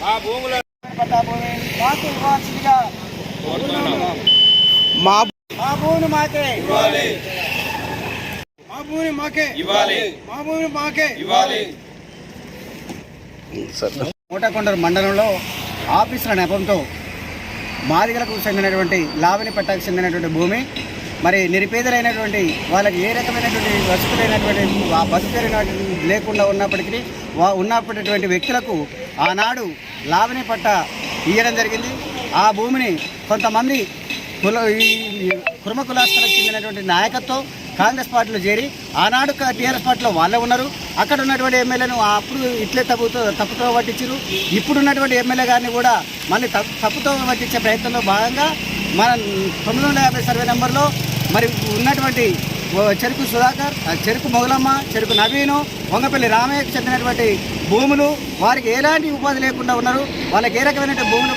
మా భూముల పట్టా భూమి మాకు ఇవ్వాల్సిందిగా మా మా భూమిని మాకే. ఇవ్వాలి. మా భూమిని మాకే. ఇవ్వాలి. మా భూమిని మాకే. ఇవ్వాలి. కోటకొండూరు మండలంలో ఆఫీసుల నెపంతో మాదిగలకు చెందినటువంటి లావణిపట్టకు చెందినటువంటి భూమి మరి నిరుపేదలైనటువంటి వాళ్ళకి ఏ రకమైనటువంటి వసతులైనటువంటి బతుకైనటువంటి లేకుండా ఉన్నప్పటికీ వా ఉన్నప్పటిటువంటి వ్యక్తులకు ఆనాడు లావణి పట్ట ఇవ్వడం జరిగింది. ఆ భూమిని కొంతమంది కుల ఈ కుర్మ కులాస్తులకు చెందినటువంటి నాయకత్వం కాంగ్రెస్ పార్టీలో చేరి ఆనాడు టీఆర్ఎస్ పార్టీలో వాళ్ళే ఉన్నారు. అక్కడ ఉన్నటువంటి ఎమ్మెల్యేను అప్పుడు ఇట్లే తప్పుతో తప్పుతో పట్టించారు ఇప్పుడున్నటువంటి ఎమ్మెల్యే గారిని కూడా మళ్ళీ తప్పు తప్పుతో పట్టించే ప్రయత్నంలో భాగంగా మన తొమ్మిది వందల యాభై సర్వే నెంబర్లో మరి ఉన్నటువంటి చెరుకు సుధాకర్ చెరుకు మొగలమ్మ చెరుకు నవీను వంగపల్లి రామయ్యకు చెందినటువంటి భూములు వారికి ఎలాంటి ఉపాధి లేకుండా ఉన్నారు వాళ్ళకి ఏ రకమైన భూములు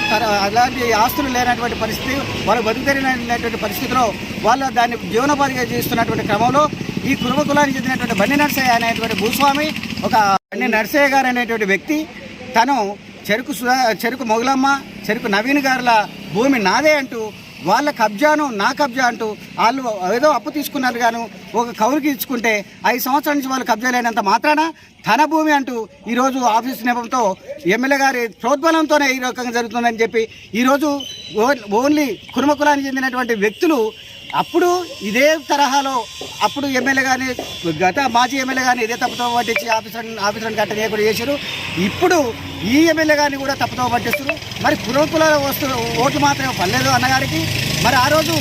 అలాంటి ఆస్తులు లేనటువంటి పరిస్థితి వాళ్ళు బతుకుతెరిగినటువంటి పరిస్థితిలో వాళ్ళు దాన్ని జీవనోపాధిగా చేస్తున్నటువంటి క్రమంలో ఈ కురుమ కులానికి చెందినటువంటి బండి నర్సయ్య అనేటువంటి భూస్వామి ఒక బండి నర్సయ్య గారు అనేటువంటి వ్యక్తి తను చెరుకు సుధా చెరుకు మొగలమ్మ చెరుకు నవీన్ గారుల భూమి నాదే అంటూ వాళ్ళ కబ్జాను నా కబ్జా అంటూ వాళ్ళు ఏదో అప్పు తీసుకున్నారు గాను ఒక కౌలుకి ఇచ్చుకుంటే ఐదు సంవత్సరాల నుంచి వాళ్ళు కబ్జా లేనంత మాత్రాన తన భూమి అంటూ ఈరోజు ఆఫీస్ నెపంతో ఎమ్మెల్యే గారి ప్రోద్బలంతోనే ఈ రకంగా జరుగుతుందని చెప్పి ఈరోజు ఓ- ఓన్లీ కురుమకులానికి చెందినటువంటి వ్యక్తులు అప్పుడు ఇదే తరహాలో అప్పుడు ఎమ్మెల్యే కానీ గత మాజీ ఎమ్మెల్యే కానీ ఇదే తప్పుతో పట్టించి ఆఫీసర్ ఆఫీసర్ని కట్టనీయకుండా చేశారు. ఇప్పుడు ఈ ఎమ్మెల్యే కానీ కూడా తప్పుతో పట్టిస్తారు మరి పురోకుల వస్తు ఓట్లు మాత్రమే పర్లేదు అన్నగారికి. మరి ఆ రోజు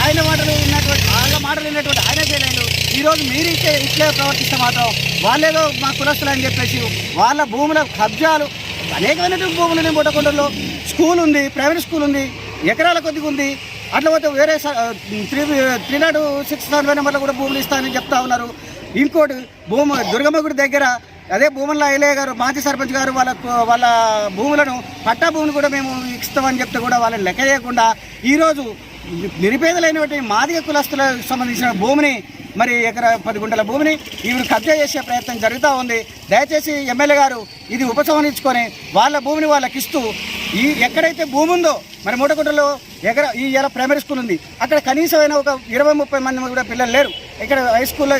ఆయన మాటలు విన్నటువంటి వాళ్ళ మాటలు విన్నటువంటి ఆయన చేయలేదు. ఈరోజు మీరు ఇచ్చే ఇట్లే ప్రవర్తిస్తే మాత్రం వాళ్ళేదో మా కులస్తులు అని చెప్పేసి వాళ్ళ భూముల కబ్జాలు అనేకమైనటువంటి భూములు ఉన్నాయి బుట్టకొండలో స్కూల్ ఉంది ప్రైవేట్ స్కూల్ ఉంది ఎకరాల కొద్దిగా ఉంది. అట్లా పోతే వేరే స- three three nought six survey నెంబర్లో కూడా భూములు ఇస్తానని చెప్తా ఉన్నారు. ఇంకోటి భూమి దుర్గమ్మ గుడి దగ్గర అదే భూముల్లో ఐలయ్య గారు మాజీ సర్పంచ్ గారు వాళ్ళ వాళ్ళ భూములను పట్టా భూములు కూడా మేము ఇస్తామని చెప్తే కూడా వాళ్ళని లెక్క చేయకుండా ఈరోజు నిరుపేదలైనటువంటి మాదిగ కులస్తులకు సంబంధించిన భూమిని మరి ఎకరా పది గుంటల భూమిని ఈవిడ కబ్జా చేసే ప్రయత్నం జరుగుతూ ఉంది. దయచేసి ఎమ్మెల్యే గారు ఇది ఉపసంహరించుకొని వాళ్ళ భూమిని వాళ్ళకి ఇస్తూ ఈ ఎక్కడైతే భూమి ఉందో మరి మూటగుంటలో ఎకరా ఈ ఎలా ప్రైమరీ స్కూల్ ఉంది అక్కడ కనీసమైన ఒక ఇరవై ముప్పై మంది కూడా పిల్లలు లేరు. ఇక్కడ హై స్కూల్లో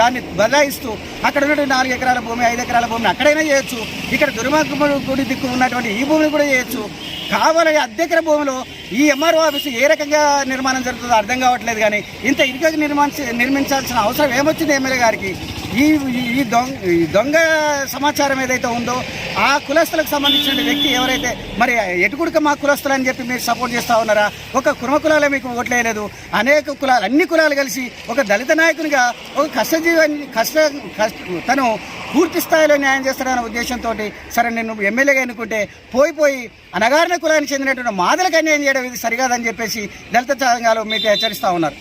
దాన్ని బదలాయిస్తూ అక్కడ ఉన్నటువంటి నాలుగు ఎకరాల భూమి ఐదు ఎకరాల భూమిని అక్కడైనా చేయొచ్చు. ఇక్కడ దుర్మార్గముడు గుడి దిక్కు ఉన్నటువంటి ఈ భూమిని కూడా చేయొచ్చు. కావాలని అద్దెకర భూమిలో ఈ ఎంఆర్ఓ ఆఫీసు ఏ రకంగా నిర్మాణం జరుగుతుందో అర్థం కావట్లేదు కానీ ఇంత ఇరుక నిర్మించ నిర్మించాల్సిన అవసరం ఏమొచ్చింది ఎమ్మెల్యే గారికి? ఈ ఈ- ఈ దొంగ ఈ దొంగ సమాచారం ఏదైతే ఉందో ఆ కులస్తులకు సంబంధించిన వ్యక్తి ఎవరైతే మరి ఎటుకుడుక మా కులస్తులు అని చెప్పి మీరు సపోర్ట్ చేస్తా ఉన్నారా? ఒక కుర్మ కులాలే మీకు ఓట్లేయలేదు అనేక కులాలు అన్ని కులాలు కలిసి ఒక దళిత నాయకునిగా ఒక కష్టజీవాన్ని కష్ట కష్ట తను పూర్తి స్థాయిలో న్యాయం చేస్తాడనే ఉద్దేశంతో సరే నేను ఎమ్మెల్యేగా ఎన్నుకుంటే పోయి పోయి అనగారిన కులానికి చెందినటువంటి మాదలకు అన్యాయం చేయడం ఇది సరికాదని చెప్పేసి దళిత సంఘాలు మీకు హెచ్చరిస్తూ ఉన్నారు.